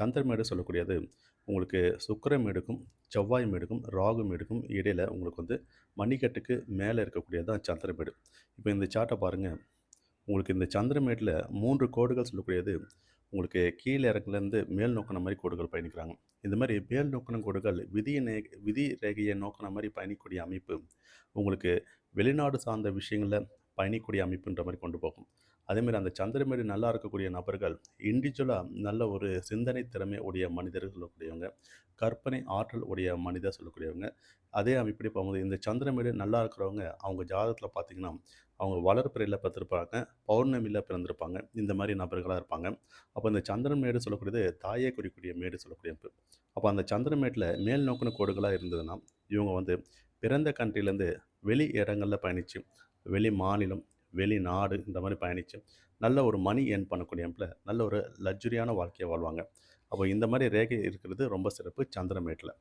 சந்திரமேடு சொல்லக்கூடியது உங்களுக்கு சுக்கரமேடுக்கும் செவ்வாய் மேடுக்கும் ராகு மேடுக்கும் இடையில் உங்களுக்கு வந்து மணிக்கட்டுக்கு மேலே இருக்கக்கூடியது தான் சந்திரமேடு இப்போ இந்த சார்ட்டை பாருங்கள் உங்களுக்கு இந்த சந்திரமேட்டில் மூன்று கோடுகள் சொல்லக்கூடியது உங்களுக்கு கீழே இறங்குலேருந்து மேல் நோக்கின மாதிரி கோடுகள் பயணிக்கிறாங்க. இந்த மாதிரி மேல் நோக்கின கோடுகள் விதிய நே விதி ரேகையை நோக்கின மாதிரி பயணிக்கக்கூடிய அமைப்பு உங்களுக்கு வெளிநாடு சார்ந்த விஷயங்களில் பயணிக்கூடிய அமைப்புன்ற மாதிரி கொண்டு போகும். அதேமாதிரி அந்த சந்திரமேடு நல்லா இருக்கக்கூடிய நபர்கள் இண்டிவிஜுவலாக நல்ல ஒரு சிந்தனை திறமை உடைய மனிதர்கள் சொல்லக்கூடியவங்க கற்பனை ஆற்றல் உடைய மனிதர் சொல்லக்கூடியவங்க அதே அமைப்படி போகும்போது இந்த சந்திரமேடு நல்லா இருக்கிறவங்க அவங்க ஜாதகத்தில் பார்த்தீங்கன்னா அவங்க வளர்ப்பிறையில் பிறந்திருப்பாங்க பௌர்ணமியில் பிறந்திருப்பாங்க இந்த மாதிரி நபர்களாக இருப்பாங்க. அப்போ இந்த சந்திரன் மேடு சொல்லக்கூடியது தாயை குறிக்கூடிய மேடு சொல்லக்கூடிய அமைப்பு. அப்போ அந்த சந்திரமேட்டில் மேல் நோக்கின கோடுகளாக இருந்ததுன்னா இவங்க வந்து பிறந்த கண்ட்ரிலேருந்து வெளி இடங்களில் பயணிச்சு வெளி மாநிலம் வெளிநாடு இந்த மாதிரி பயணித்து நல்ல ஒரு மணி ஏர்ன் பண்ணக்கூடிய அமைப்பில் நல்ல ஒரு லக்ஸுரியான வாழ்க்கையை வாழ்வாங்க. அப்போ இந்த மாதிரி ரேகை இருக்கிறது ரொம்ப சிறப்பு சந்திரமேட்டில்.